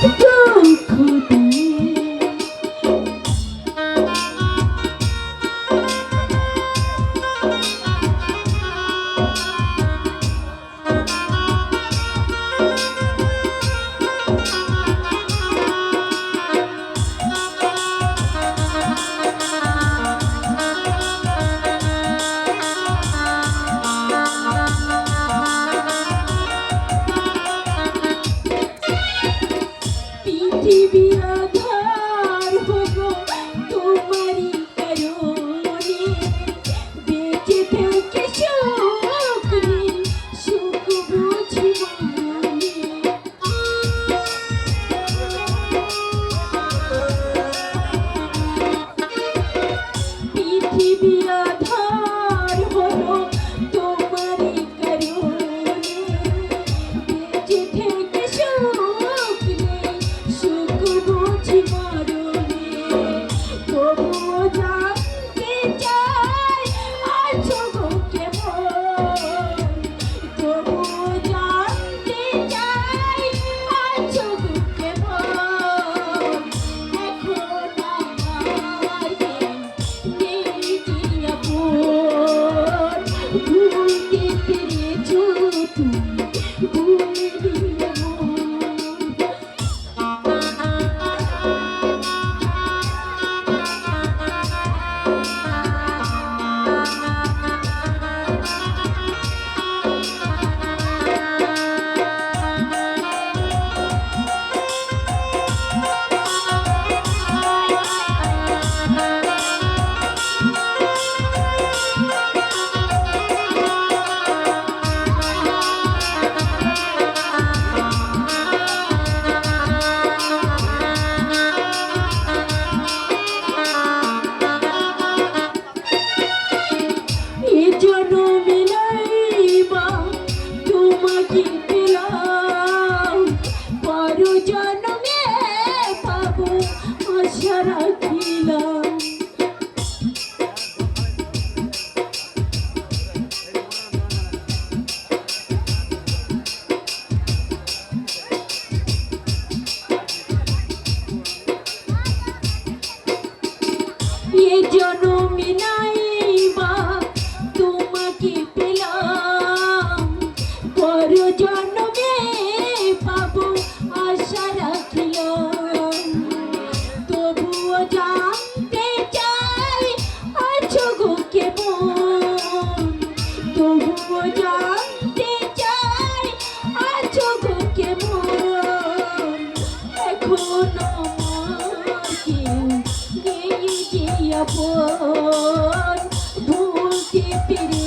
Yeah. জনমে নাইবা ভুলতে পেরেছ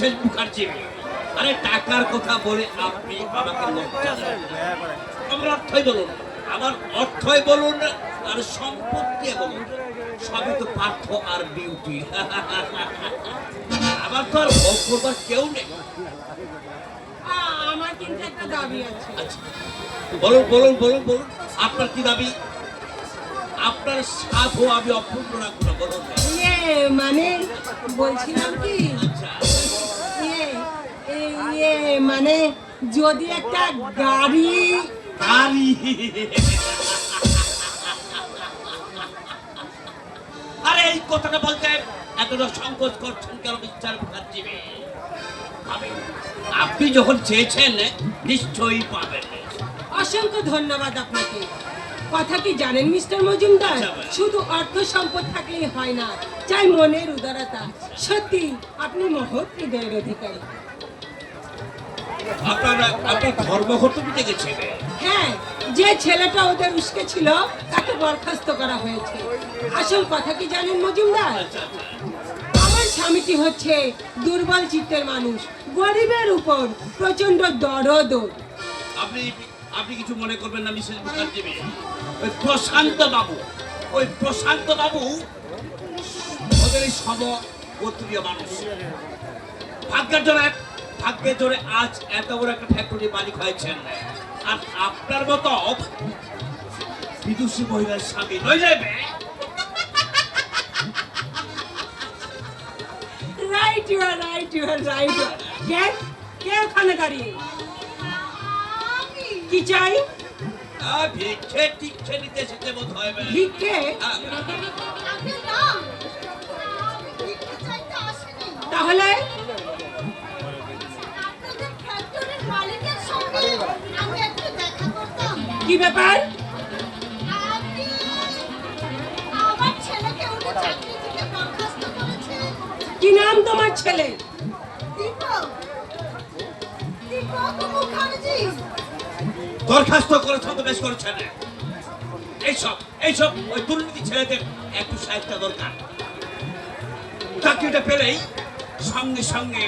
মিসেস মুখার্জি। আরে টাকার কথা বলে আপনি আমাকে লজ্জা আমার অর্থই বলুন আমার অর্থই বলুন আর সম্পত্তি বলুন সবই তো পার্থ আর বিউটি। আমার তো আর ভোগ করবার কেউ নেই। আমার কিন্তু একটা দাবি আছে। আচ্ছা বলুন বলুন বলুন বলুন আপনার কি দাবি? আপনার সাধু আমি অপূর্ণ রাখব না বলুন। ইয়ে মানে বলছিলাম কি? ইয়ে মানে যদি একটা গাড়ি গাড়ি। আরে এই কথাটা বলতে এতটা সংকোচ করছেন কেন মিস্টার মুখার্জি। আপনি যখন চেয়েছেন নিশ্চয়ই পাবেন। অসংখ্য ধন্যবাদ আপনাকে। কথা কি জানেন মিস্টার মজুমদার? আচ্ছা, শুধু অর্থ সম্পদ থাকলেই হয় না চাই মনের উদারতা। সত্যি আপনি মহৎ হৃদয়ের অধিকারী। আপনারা আপনি ধর্মঘটবিতে গেছেন হ্যাঁ যে ছেলেটা ওদের উস্কে ছিল তাকে বরখাস্ত করা হয়েছে। আসল কথা কি জানেন মজুমদার? আচ্ছা আচ্ছা। আমার স্বামীটি হচ্ছে দুর্বল চিত্তের মানুষ গরিবের উপর প্রচণ্ড দরদ। আপনি আপনি কিছু মনে করবেন না মিসেস মুখার্জি ওই প্রশান্ত বাবু ওই প্রশান্ত বাবু ওদের এই সম গোত্রীয় মানুষ। ভাগ্যের জোরে ভাগ্যের জোরে আজ এত বড় একটা ফ্যাক্টরি মালিক হয়েছেন। আর আপনার মতো বিদুষী মহিলার স্বামী নয় যাবে right you are right you are right কে কে ওখানে দাঁড়িয়ে কি চাই ভিক্ষে টিক্ষে নিতে বোধ হয়। ভিক্ষে? তাহলে? বরখাস্ত ব্যাপার কি নাম তোমার ছেলে? দীপক। দীপক মুখার্জি। দরখাস্ত করেছেন তো বেশ করেছেন এইসব এইসব ওই দুর্নীতি ছেলেদের একটু সাহিত্য দরকার। চাকরিটা পেলেই সঙ্গে সঙ্গে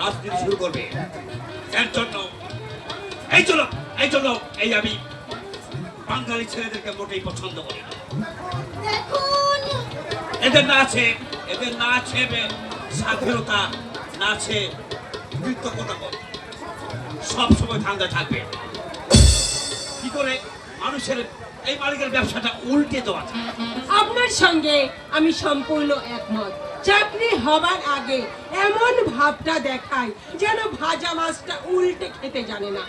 রাজনীতি শুরু করবে। এর জন্য এই জন্য এই জন্য এই আমি বাঙালি ছেলেদেরকে মোটেই পছন্দ করি না। এদের না আছে এদের না আছে স্বাধীনতা না আছে কৃতজ্ঞতা সব সময় ঠান্ডা থাকবে। কি করে? মানুষের এই মালিকের ব্যবসাটা উল্টে দেওয়া যায়। আপনার সঙ্গে আমি সম্পূর্ণ একমত। চাকরি হবার আগে এমন ভাবটা দেখায় যেন ভাজা মাছটা উল্টে খেতে জানে না।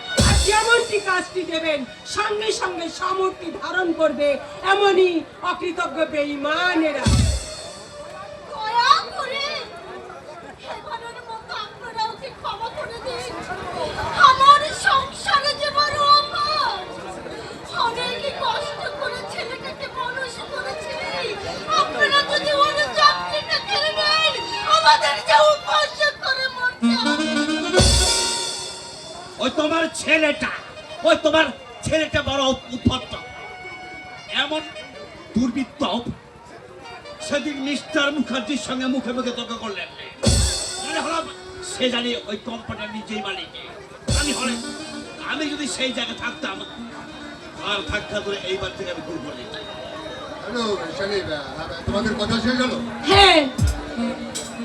যেমনটি কাজটি দেবেন সঙ্গে সঙ্গে সমর্থি ধারণ করবে এমনই অকৃতজ্ঞ বেঈমানেরা। তোমার ছেলেটা। ওই তোমার ছেলেটা বড় উদ্ধত্ত এমন দুর্বৃত্ত সেদিন মিস্টার মুখার্জির সঙ্গে মুখে মুখে তর্ক করলেন। মনে হলো সে জানি ওই কোম্পানির নিজেই মালিক। আমি হলে আমি যদি সেই জায়গায় থাকতাম আর থাকতে ধরে এইবার থেকে আমি দূর করে তোমাদের কথা শেষ হলো? হ্যাঁ।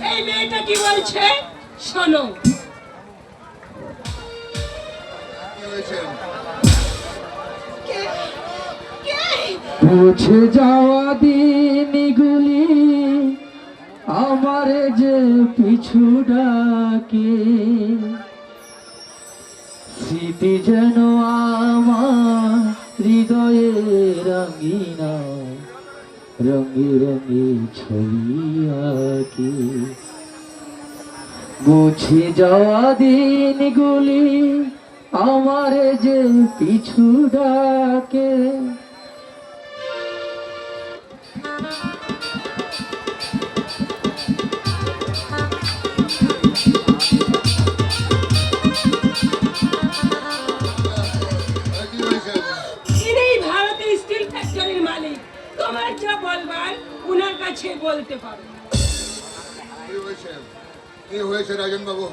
এই মেয়েটা কি বলছে? শোনো। কে কে যাওয়া দিনগুলি, আমার যে পিছু ডাকে। স্মৃতি যেন আমার হৃদয়ে রঙিনা রঙে রঙে ছবি আঁকে। মুছে যাওয়া দিনগুলি আমারে যে পিছু ডাকে। তোমার যা বলবার উনার কাছে বলতে পারো। হয়েছে? কি হয়েছে রাজন বাবু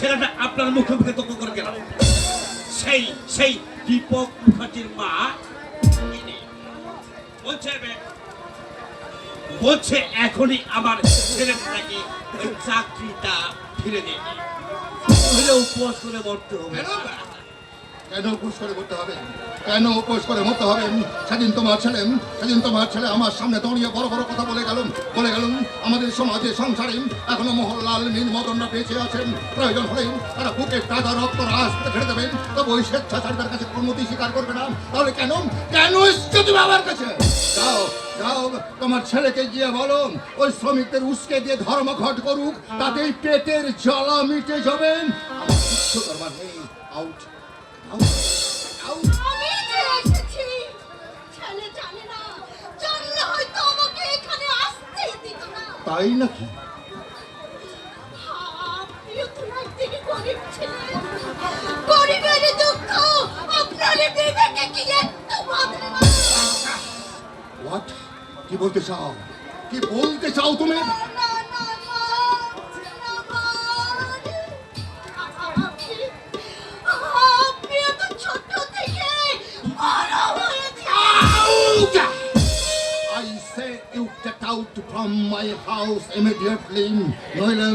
ছেলেটা আপনার মুখে মুখে তর্ক করে গেল। সেই সেই দীপক মুখার্জির মা বলছে বলছে, এখনই আমার ছেলেটাকে চাকরিটা ফিরে নইলে উপবাস করে মরতে হবে। কেন উপোস করে মরতে হবে? কেন উপোস করে মরতে হবে? সেদিন তোমার ছেলে, সেদিন তোমার ছেলে আমার সামনে দাঁড়িয়ে বড় বড় কথা বলে গেল। বলে গেল, আমাদের সমাজে সংসারে এখনও মোহনলাল নীল মদনরা বেঁচে আছেন। প্রয়োজন হলে তারা বুকে তাজা রক্ত রাস্তা ছেড়ে দেবেন। তবে ওই স্বেচ্ছাচারীদের কাছে অনুমতি স্বীকার করবে না। তাহলে কেন? কেন এসছো আমার কাছে? যাও যাও, তোমার ছেলেকে গিয়ে বলো। ওই শ্রমিকদের উস্কে দিয়ে ধর্মঘট করুক। তাতেই পেটের জ্বালা মিটে যাবেন আমার কিচ্ছু করবার নেই। আউট তাই নাকি? হোয়াট কি বলতে চাও? কি বলতে চাও তুমি? From my house immediately. নইলে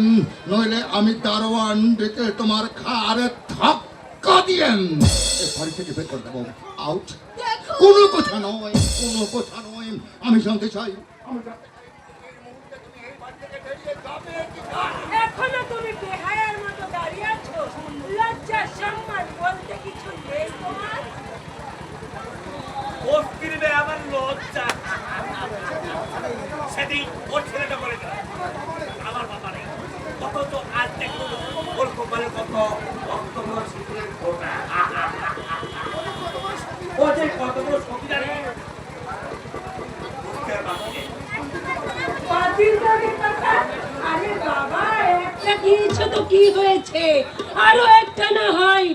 নইলে আমি দারোয়ান ডেকে তোমার খারে ধাক্কা দিয়েন। বাড়ি থেকে বের করে দেবো। আউট কোনো কথা নয় কোনো কথা নয়। আমি জানতে চাই। আমি জানতে এখনও তুমি বেহায়ার মতো দাঁড়িয়ে আছো? লজ্জা সম্মান বলতে কিছু নেই তোমার? আমার লজ্জা। সেদিন ওর ছেলেটা বলে আমার বাবা নেই। কত তো আজ দেখুন ওর কপালে কত বড় বাতিল করে আরে তো কি হয়েছে? আরও একটা না হয়।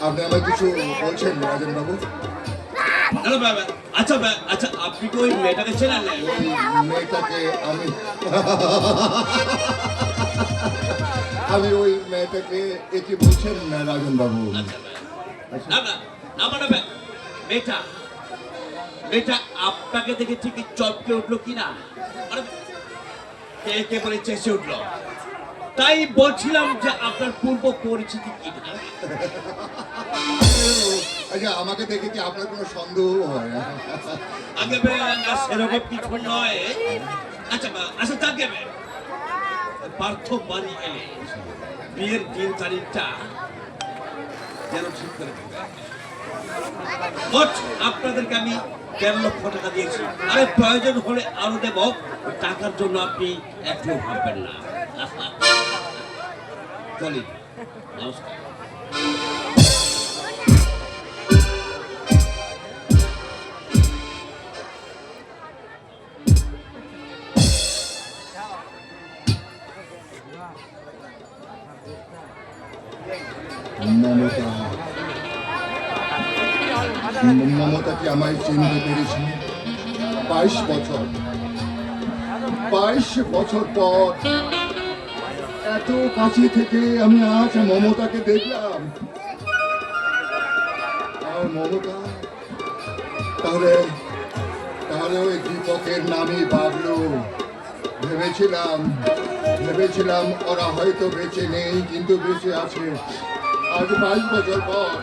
আপনি আমার কিছু বলছেন রাজন বাবু? আচ্ছা আচ্ছা আপনি কি ওই মেয়েটাকে চেনেন না? মেয়েটাকে আমি আমি ওই মেয়েটাকে একে বলছেন না রাজন বাবু? না না না মানে মেয়েটা মেয়েটা আপনাকে দেখে ঠিকই চমকে উঠল কিনা একেবারে চেঁচে উঠল? তাই বলছিলাম যে আপনার পূর্ব পরিচিতি কিনা আচ্ছা আমাকে দেখে কি আপনার কোনো সন্দেহ হয়? আগে সেরকম কিছু নয়। আচ্ছা আচ্ছা তাকে পার্থ বাড়ি এলে বিয়ের দিন তারিখটা যেন ঠিক করে আপনাদেরকে আমি তেরো লক্ষ টাকা দিয়েছি। আরে, প্রয়োজন হলে আরও দেব। টাকার জন্য আপনি একটু ভাববেন না। চলি। নমস্কার। মমতা মমতা আমায় চিনতে পেরেছে বাইশ বছর বাইশ বছর পর এত কাছে থেকে আমি আজ মমতাকে দেখলাম মমতা তাহলে তাহলে ওই দীপকের নামই ভেবেছিলাম ভেবেছিলাম ওরা হয়তো বেঁচে নেই কিন্তু বেঁচে আছে আজ বাইশ বছর পর,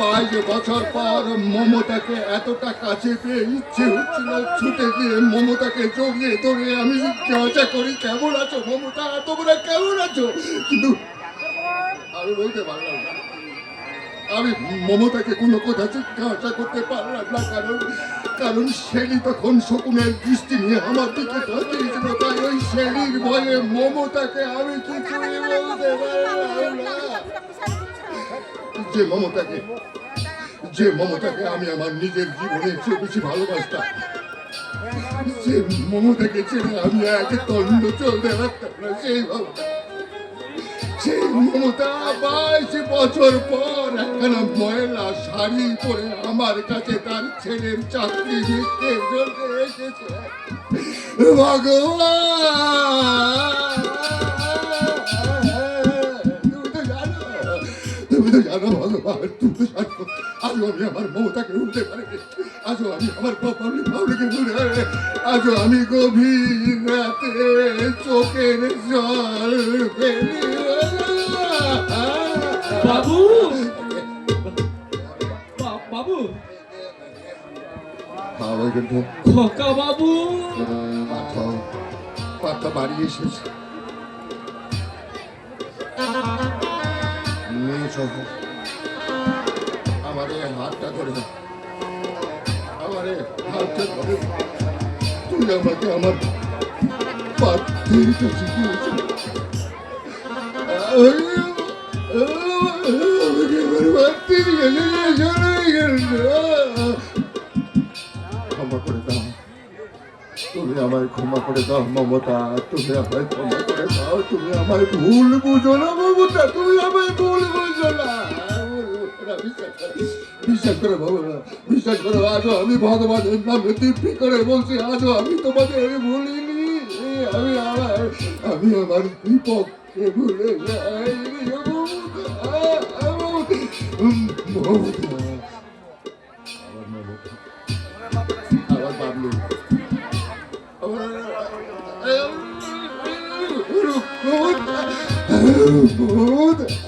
বাইশ বছর পর মমতাকে এতটা কাছে পেয়ে ইচ্ছে হচ্ছিল ছুটে গিয়ে মমতাকে জড়িয়ে ধরে আমি জিজ্ঞাসা করি, কেমন আছো মমতা? তোমরা কেমন আছো? কিন্তু আমি বলতে পারলাম না। আমি মমতাকে কোনো কথা জিজ্ঞাসা করতে পারলাম না, কারণ কারণ শেলি তখন শকুনের দৃষ্টি নিয়ে আমার দিকে তাকিয়েছিল, তাই ওই শেলির ভয়ে মমতাকে আমি কিছুই বলতে পারলাম না। যে মমতাকে যে মমতাকে আমি আমার নিজের জীবনের চেয়ে বেশি ভালোবাসতাম যে মমতাকে ছেড়ে আমি এক দণ্ড চলতে পারতাম না সেই বছর পর একখানা ময়লা শাড়ি পরে আমার কাছে তার ছেলের চাকরি চলে এসেছে। ভগবান! তুমি তো জানো ভগবান তুমি তো জানো আজও আমি আমার মমতাকে উঠতে পারিনি। আজও আমি আমার পাবলি পাবলিকে ভুলে আজও আমি গভীর রাতে চোখের জল ফেলি। বাবু! বাবু! কিন্তু খোকা বাবু! পাঠ বাড়ি এসেছে। মেয়ে সহ আমার হাতটা ধরে আমার হাতটা ধরে তুই আমাকে আমার পাত্রের কাছে আমার গেল ক্ষমা করে দাও। তুমি আমায় ক্ষমা করে দাও, মমতা। তুমি আমায় ক্ষমা করে দাও। তুমি আমায় ভুল বুঝো না, মমতা। তুমি না বিশ্বাস করো, করো বাবা বিশ্বাস করো আজও আমি ভগবানের নামে দিব্যি করে বলছি আজও আমি তোমাদের ভুলিনি আমি আমার আমি আমার দীপককে ভুলে মমতা আমার মমতা আমার